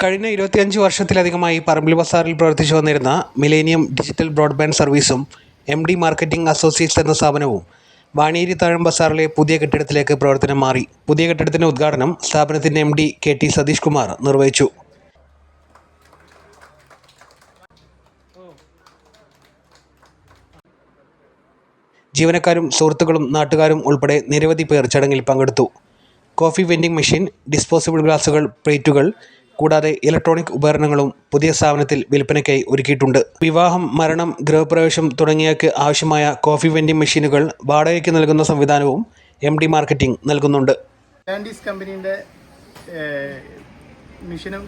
കഴിഞ്ഞ ഇരുപത്തിയഞ്ച് വർഷത്തിലധികമായി പറമ്പിൽ ബസാറിൽ പ്രവർത്തിച്ചു വന്നിരുന്ന മിലേനിയം ഡിജിറ്റൽ ബ്രോഡ്ബാൻഡ് സർവീസും എം ഡി മാർക്കറ്റിംഗ് അസോസിയേറ്റ്സ് എന്ന സ്ഥാപനവും വാണിയേരി താഴം ബസാറിലെ പുതിയ കെട്ടിടത്തിലേക്ക് പ്രവർത്തനം മാറി. പുതിയ കെട്ടിടത്തിന്റെ ഉദ്ഘാടനം സ്ഥാപനത്തിന്റെ M D K T Satish Kumar നിർവഹിച്ചു. ജീവനക്കാരും സുഹൃത്തുക്കളും നാട്ടുകാരും ഉൾപ്പെടെ നിരവധി പേർ ചടങ്ങിൽ പങ്കെടുത്തു. കോഫി വെൻഡിംഗ് മെഷീൻ ഡിസ്പോസിബിൾ ഗ്ലാസുകൾ പ്ലേറ്റുകൾ കൂടാതെ ഇലക്ട്രോണിക് ഉപകരണങ്ങളും പുതിയ സ്ഥാപനത്തിൽ വിൽപ്പനയ്ക്കായി ഒരുക്കിയിട്ടുണ്ട്. വിവാഹം മരണം ഗൃഹപ്രവേശം തുടങ്ങിയവയ്ക്ക് ആവശ്യമായ കോഫി വെൻഡിംഗ് മെഷീനുകൾ വാടകയ്ക്ക് നൽകുന്ന സംവിധാനവും എം ഡി മാർക്കറ്റിംഗ് നൽകുന്നുണ്ട്. ലാൻഡീസ് മെഷീനും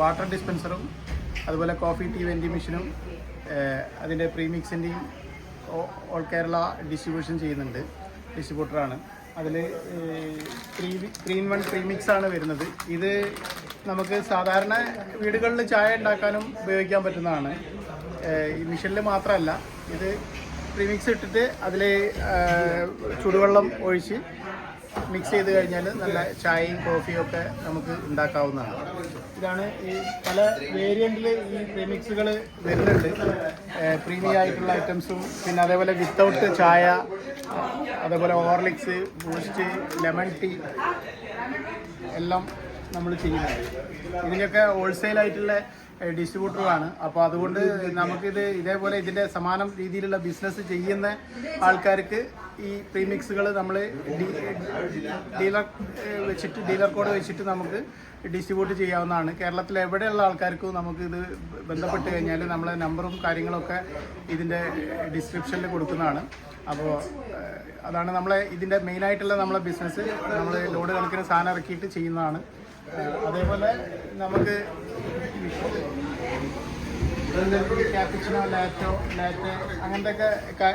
വാട്ടർ ഡിസ്പെൻസറും അതുപോലെ കോഫി ടീ വെൻഡിംഗ് മെഷീനും അതിന്റെ പ്രീമിക്സിന്റെയും ഓൾ കേരള ഡിസ്ട്രിബ്യൂഷൻ ചെയ്യുന്നുണ്ട് ഡിസ്ട്രിബ്യൂട്ടറാണ്. അതിൽ three three in one premix ആണ് വരുന്നത്. ഇത് നമുക്ക് സാധാരണ വീടുകളിൽ ചായ ഉണ്ടാക്കാനും ഉപയോഗിക്കാൻ പറ്റുന്നതാണ്. ഈ മിഷനിൽ മാത്രമല്ല ഇത് പ്രീമിക്സ് ഇട്ടിട്ട് അതിൽ ചുടുവെള്ളം ഒഴിച്ച് മിക്സ് ചെയ്ത് കഴിഞ്ഞാൽ നല്ല ചായയും കോഫിയും ഒക്കെ നമുക്ക് ഉണ്ടാക്കാവുന്നതാണ്. ഇതാണ് ഈ പല വേരിയന്റിൽ ഈ പ്രീമിക്സുകൾ വരുന്നുണ്ട്. പ്രീമിയം ആയിട്ടുള്ള ഐറ്റംസും പിന്നെ അതേപോലെ വിത്തൗട്ട് ചായ അതേപോലെ ഓർലിക്സ് ബൂസ്റ്റ് ലെമൺ ടീ എല്ലാം നമ്മൾ ചെയ്യുന്നത്. ഇതിനൊക്കെ ഹോൾസെയിൽ ആയിട്ടുള്ള ഡിസ്ട്രിബ്യൂട്ടറാണ് അപ്പോൾ അതുകൊണ്ട് നമുക്കിത് ഇതേപോലെ ഇതിന്റെ സമാനം രീതിയിലുള്ള ബിസിനസ് ചെയ്യുന്ന ആൾക്കാർക്ക് ഈ പ്രീമിക്സുകൾ നമ്മൾ ഡീലർ വെച്ചിട്ട് ഡീലർ കോഡ് വെച്ചിട്ട് നമുക്ക് ഡിസ്ട്രിബ്യൂട്ട് ചെയ്യാവുന്നതാണ്. കേരളത്തിൽ എവിടെയുള്ള ആൾക്കാർക്കും നമുക്ക് ഇത് ബന്ധപ്പെട്ട് കഴിഞ്ഞാൽ നമ്മളെ നമ്പറും കാര്യങ്ങളൊക്കെ ഇതിന്റെ ഡിസ്ക്രിപ്ഷനിൽ കൊടുക്കുന്നതാണ്. അപ്പോൾ അതാണ് നമ്മളെ ഇതിന്റെ മെയിനായിട്ടുള്ള നമ്മളെ ബിസിനസ് നമ്മൾ ലോഡ് കണക്കിന് സാധനം ഇറക്കിയിട്ട് ചെയ്യുന്നതാണ്. അതേപോലെ നമുക്ക് ക്യാപിച്ചിനോ ലാറ്റോ ലാറ്റ് അങ്ങനത്തെ ഒക്കെ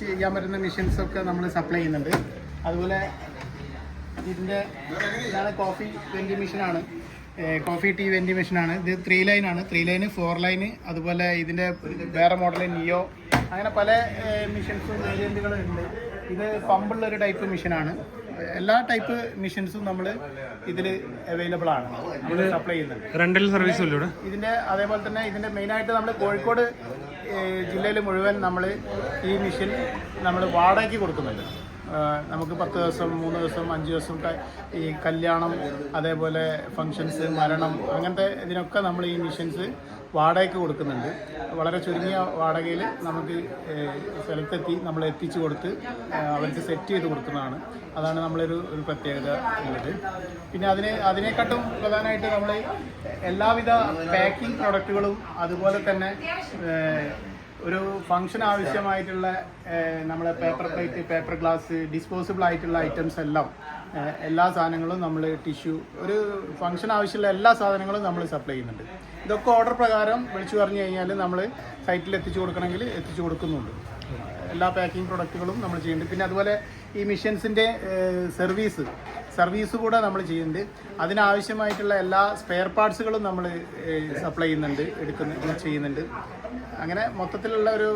ചെയ്യാൻ പറ്റുന്ന മെഷീൻസ് ഒക്കെ നമ്മൾ സപ്ലൈ ചെയ്യുന്നുണ്ട്. അതുപോലെ ഇതിന്റെ ഇതാണ് കോഫി വെൻഡി മെഷീനാണ് കോഫി ടീ വെൻഡി മെഷീനാണ് ഇത് ത്രീ ലൈനാണ് ത്രീ ലൈന് ഫോർ ലൈന് അതുപോലെ ഇതിന്റെ വേറെ മോഡൽ നിയോ അങ്ങനെ പല മെഷീൻസും വേരിയന്റുകളും ഉണ്ട്. ഇത് പമ്പുള്ള ഒരു ടൈപ്പ് മെഷീനാണ് എല്ലാ ടൈപ്പ് മെഷീൻസും നമ്മൾ ഇതിൽ അവൈലബിൾ ആണ്. നമ്മൾ സപ്ലൈ ചെയ്യുന്നുണ്ട്. റെന്റൽ സർവീസ് ഇതിന്റെ അതേപോലെ തന്നെ ഇതിന്റെ മെയിൻ ആയിട്ട് നമ്മൾ കോഴിക്കോട് ജില്ലയിൽ മുഴുവൻ നമ്മൾ ഈ മെഷീൻ നമ്മൾ വാടകയ്ക്ക് കൊടുക്കുന്നുണ്ട്. നമുക്ക് പത്ത് ദിവസം മൂന്ന് ദിവസം അഞ്ച് ദിവസം ഈ കല്യാണം അതേപോലെ ഫങ്ഷൻസ് മരണം അങ്ങനത്തെ ഇതിനൊക്കെ നമ്മൾ ഈ മെഷീൻസ് വാടകയ്ക്ക് കൊടുക്കുന്നുണ്ട്. വളരെ ചുരുങ്ങിയ വാടകയിൽ നമുക്ക് സ്ഥലത്തെത്തി നമ്മൾ എത്തിച്ചു കൊടുത്ത് അവർക്ക് സെറ്റ് ചെയ്ത് കൊടുക്കുന്നതാണ്. അതാണ് നമ്മളൊരു ഒരു പ്രത്യേകത ഉള്ളത്. പിന്നെ അതിന് അതിനെക്കാട്ടും പ്രധാനമായിട്ട് നമ്മൾ എല്ലാവിധ പാക്കിംഗ് പ്രൊഡക്റ്റുകളും അതുപോലെ തന്നെ ഒരു ഫംഗ്ഷൻ ആവശ്യമായിട്ടുള്ള നമ്മളെ paper plate paper glass disposable ആയിട്ടുള്ള ഐറ്റംസ് എല്ലാം എല്ലാ സാധനങ്ങളും നമ്മൾ ടിഷ്യൂ ഒരു ഫംഗ്ഷൻ ആവശ്യമുള്ള എല്ലാ സാധനങ്ങളും നമ്മൾ സപ്ലൈ ചെയ്യുന്നുണ്ട്. ഇതൊക്കെ ഓർഡർ പ്രകാരം വിളിച്ചു പറഞ്ഞു കഴിഞ്ഞാൽ നമ്മൾ സൈറ്റിൽ എത്തിച്ചു കൊടുക്കണമെങ്കിൽ എത്തിച്ചു കൊടുക്കുന്നുണ്ട്. എല്ലാ പാക്കിംഗ് പ്രൊഡക്റ്റുകളും നമ്മൾ ചെയ്യുന്നുണ്ട്. പിന്നെ അതുപോലെ ഈ മിഷൻസിന്റെ സർവീസ് സർവീസ് കൂടെ നമ്മൾ ചെയ്യുന്നുണ്ട്. അതിനാവശ്യമായിട്ടുള്ള എല്ലാ സ്പെയർ പാർട്സുകളും നമ്മൾ സപ്ലൈ ചെയ്യുന്നുണ്ട് എടുക്കുന്ന ചെയ്യുന്നുണ്ട്. അങ്ങനെ മൊത്തത്തിലുള്ള ഒരു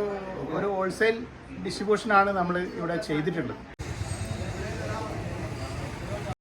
ഒരു ഹോൾസെയിൽ ഡിസ്ട്രിബ്യൂഷനാണ് നമ്മൾ ഇവിടെ ചെയ്തിട്ടുള്ളത്.